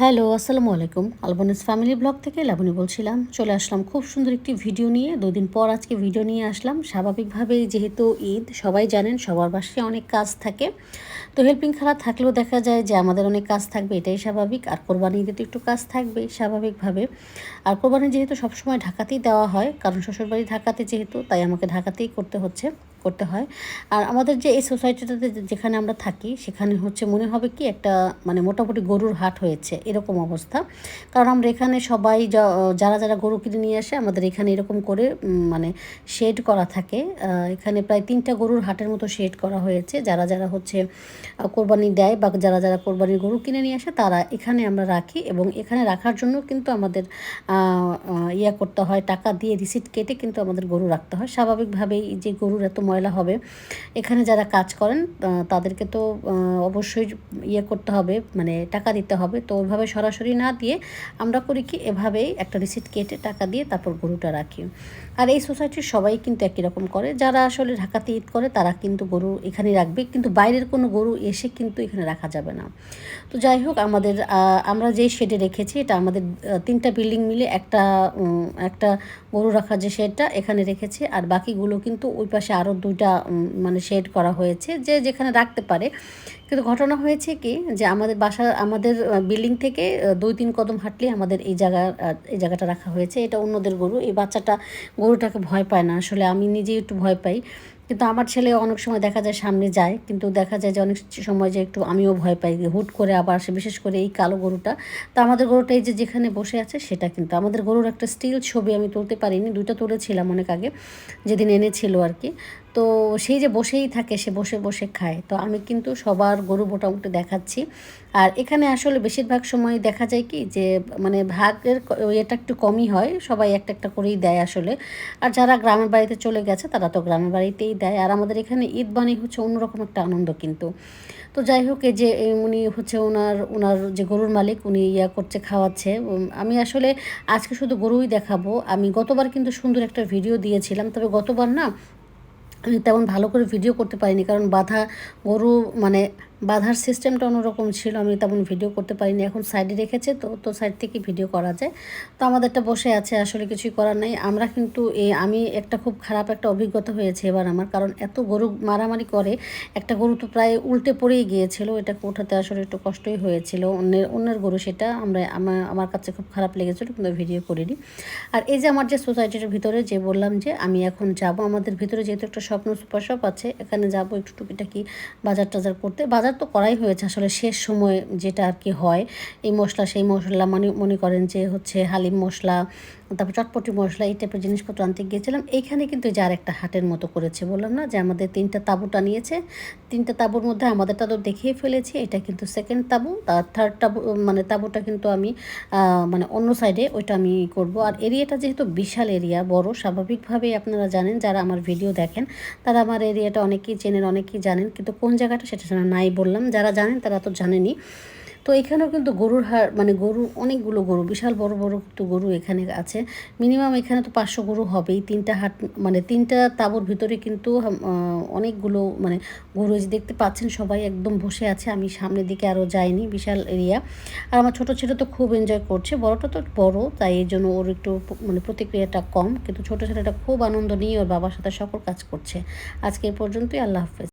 Hello, আসসালামু আলাইকুম। আলবনিস family blog থেকে লাবণী বলছিলাম। চলে আসলাম খুব সুন্দর একটি ভিডিও নিয়ে। দুদিন পর আজকে ভিডিও নিয়ে আসলাম। স্বাভাবিকভাবেই যেহেতু ঈদ, সবাই জানেন সবার বাসায় অনেক কাজ থাকে। তো হেল্পিং খারাপ থাকলেও দেখা যায় যে আমাদের অনেক কাজ থাকবে, এটাই স্বাভাবিক। আর কোরবানি ঈদে তো একটু কাজ থাকবে স্বাভাবিকভাবে। আর কোরবানি যেহেতু সবসময় ঢাকাতেই দেওয়া হয়, কারণ শ্বশুরবাড়ি ঢাকাতে যেহেতু, তাই আমাকে ঢাকাতেই করতে হচ্ছে। করতে হয়। আর আমাদের যে এই সোসাইটিটাতে যেখানে আমরা থাকি, সেখানে হচ্ছে মনে হবে কি একটা মানে মোটামুটি গরুর হাট হয়েছে, এরকম অবস্থা। কারণ আমরা এখানে সবাই যারা যারা গরু কিনে নিয়ে আসে, আমাদের এখানে এরকম করে মানে শেড করা থাকে। এখানে প্রায় তিনটা গরুর হাটের মতো শেড করা হয়েছে। যারা যারা হচ্ছে কোরবানি দেয় বা যারা যারা কোরবানির গরু কিনে নিয়ে আসে, তারা এখানে আমরা রাখি এবং এখানে রাখার জন্য কিন্তু আমাদের ইয়া করতে হয়, টাকা দিয়ে রিসিট কেটে কিন্তু আমাদের গরু রাখতে হয়। স্বাভাবিকভাবেই যে গরুর এত ময়লা হবে। এখানে যারা কাজ করেন তাদেরকে তো অবশ্যই ইয়ে করতে হবে মানে টাকা দিতে হবে। তো ওইভাবে সরাসরি না দিয়ে আমরা করি কি, এভাবেই একটা রিসিট কেটে টাকা দিয়ে তারপর গরুটা রাখি। আর এই সোসাইটির সবাই কিন্তু একই রকম করে। যারা আসলে ঢাকাতে ঈদ করে, তারা কিন্তু গরু এখানে রাখবে। কিন্তু বাইরের কোনো গরু এসে কিন্তু এখানে রাখা যাবে না। তো যাই হোক, আমাদের আমরা যেই শেডে রেখেছি, এটা আমাদের তিনটা বিল্ডিং মিলে একটা একটা গরু রাখার যে শেডটা এখানে রেখেছি। আর বাকিগুলো কিন্তু ওই পাশে আরও দুইটা মানে শেড করা হয়েছে যে যেখানে রাখতে পারে। কিন্তু ঘটনা হয়েছে কি যে আমাদের বাসা, আমাদের বিল্ডিং থেকে দুই তিন কদম হাঁটলে আমাদের এই জায়গা এই জায়গাটা রাখা হয়েছে। এটা অন্যদের গরু। এই বাচ্চাটা, গরুটাকে ভয় পায় না। আসলে আমি নিজেই একটু ভয় পাই। কিন্তু আমার ছেলে অনেক সময় দেখা যায় সামনে যায়। কিন্তু দেখা যায় যে অনেক সময় যে একটু আমিও ভয় পাই হুট করে আবার আসে। বিশেষ করে এই কালো গরুটা। তো আমাদের গরুটা এই যে যেখানে বসে আছে সেটা কিন্তু। আমাদের গরুর একটা স্টিল ছবি আমি তুলতে পারিনি। দুইটা তুলেছিলাম অনেক আগে। যেদিন এনেছিল আর কি। তো সেই যে বসেই থাকে, সে বসে বসে খায়। তো আমি কিন্তু সবার গরু মোটামুটি দেখাচ্ছি। আর এখানে আসলে বেশিরভাগ সময় দেখা যায় কি যে মানে ভাগের এটা একটু কমই হয়, সবাই একটা একটা করেই দেয় আসলে। আর যারা গ্রামের বাড়িতে চলে গেছে, তারা তো গ্রামের বাড়িতেই দেয়। আর আমাদের এখানে ঈদ বানি হচ্ছে অন্যরকম একটা আনন্দ কিন্তু। তো যাই হোক যে উনি হচ্ছে ওনার ওনার যে গরুর মালিক, উনি ইয়া করছে, খাওয়াচ্ছে। আমি আসলে আজকে শুধু গরুই দেখাবো। আমি গতবার কিন্তু সুন্দর একটা ভিডিও দিয়েছিলাম, তবে গতবার না আমি তেমন ভালো করে ভিডিও করতে পারিনি কারণ বাধা গরু মানে বাধার সিস্টেমটা অন্যরকম ছিল, আমি তেমন ভিডিও করতে পারিনি। এখন সাইডে রেখেছে তো তো সাইড থেকে ভিডিও করা যায়। তো আমাদেরটা বসে আছে, আসলে কিছুই করার নাই। আমরা কিন্তু এই আমি একটা খুব খারাপ একটা অভিজ্ঞতা হয়েছে এবার আমার, কারণ এত গরু মারামারি করে, একটা গরু তো প্রায় উল্টে পড়েই গিয়েছিল। এটাকে ওঠাতে আসলে একটু কষ্টই হয়েছিল। অন্যের অন্যের গরু সেটা আমরা আমার কাছে খুব খারাপ লেগেছিলো, কিন্তু ভিডিও করিনি। আর এই যে আমার যে সোসাইটির ভিতরে যে বললাম যে আমি এখন যাব, আমাদের ভিতরে যেহেতু একটা স্বপ্ন সুপার শপ আছে, এখানে যাব একটু টুকিটাকি বাজার টাজার করতে। বাজার বাজার তো করাই হয়েছে। আসলে শেষ সময় যেটা আর কি হয়, এই মশলা, সেই মশলা মানে মনে করেন যে হচ্ছে হালিম মশলা তারপর চটপটি মশলা এই টাইপের জিনিসপত্র আনতে গিয়েছিলাম। এইখানে কিন্তু যার একটা হাটের মতো করেছে বললাম না, যে আমাদের তিনটা তাঁবুটা নিয়েছে তিনটা তাঁবুর মধ্যে আমাদেরটা তো দেখিয়ে ফেলেছি, এটা কিন্তু সেকেন্ড তাঁবু তার থার্ড তাঁবু মানে তাঁবুটা কিন্তু আমি মানে অন্য সাইডে ওইটা আমি করব। আর এরিয়াটা যেহেতু বিশাল এরিয়া বড়, স্বাভাবিকভাবেই আপনারা জানেন, যারা আমার ভিডিও দেখেন, তারা আমার এরিয়াটা অনেকেই চেনেন, অনেকেই জানেন, কিন্তু কোন জায়গাটা সেটা নাই বললাম। যারা জানেন তারা তো জানেনই। তো এখানেও কিন্তু গরুর হার মানে গরু অনেকগুলো গরু, বিশাল বড় বড় তো গরু এখানে আছে। মিনিমাম এখানে তো পাঁচশো গরু হবেই, তিনটা হাট মানে তিনটা তাবুর ভিতরে কিন্তু অনেকগুলো মানে গরু যে দেখতে পাচ্ছেন সবাই একদম বসে আছে, আমি সামনের দিকে আরও যাইনি, বিশাল এরিয়া। আর আমার ছোটো ছেলে তো খুব এনজয় করছে, বড়টা তো বড়, তাই এই জন্য ওর একটু মানে প্রতিক্রিয়াটা কম, কিন্তু ছোটো ছেলেটা খুব আনন্দ নিয়ে ওর বাবার সাথে সকল কাজ করছে। আজকে এই পর্যন্তই, আল্লাহ হাফেজ।